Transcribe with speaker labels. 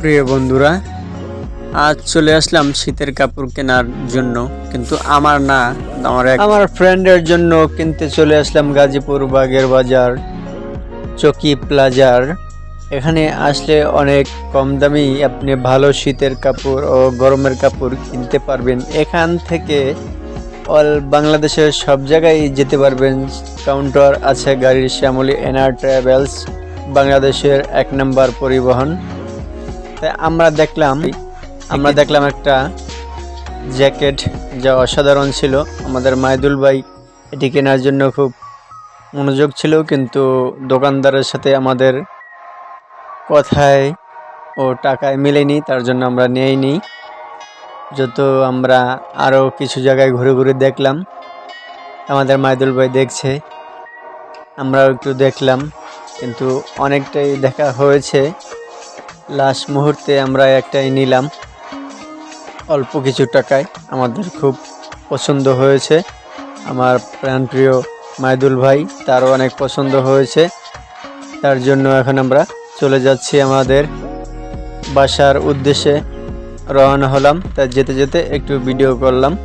Speaker 1: প্রিয় বন্ধুরা, আজ চলে আসলাম শীতের কাপড় কেনার জন্য। কিন্তু আমার না, আমার আমার ফ্রেন্ডের জন্য কিনতে চলে আসলাম গাজীপুর বাগের বাজার, চকি প্লাজার। এখানে আসলে অনেক কম দামি আপনি ভালো শীতের কাপড় ও গরমের কাপড় কিনতে পারবেন। এখান থেকে অল বাংলাদেশের সব জায়গায় যেতে পারবেন। কাউন্টার আছে গাড়ির শ্যামলী এনআর ট্রাভেলস, বাংলাদেশের এক নম্বর পরিবহন। তাই আমরা দেখলাম আমরা দেখলাম একটা জ্যাকেট যা অসাধারণ ছিল। আমাদের মাইদুল ভাই এটি কেনার জন্য খুব মনোযোগ ছিল কিন্তু দোকানদারের সাথে আমাদের কথায় ও টাকায় মিলেনি তার জন্য আমরা নেইনি। যত আমরা আরও কিছু জায়গায় ঘুরে ঘুরে দেখলাম আমাদের মাইদুল ভাই দেখছে। আমরাও একটু দেখলাম কিন্তু অনেকটাই দেখা হয়েছে। লাস্ট মুহূর্তে আমরা একটাই নিলাম। অল্প কিছু টাকায় আমাদের খুব পছন্দ হয়েছে। আমার প্রাণপ্রিয় মাইদুল ভাই তারও অনেক পছন্দ হয়েছে। তার জন্য এখন আমরা চলে যাচ্ছি আমাদের বাসার উদ্দেশ্যে। রওনা হলাম। তা যেতে যেতে একটু ভিডিও করলাম।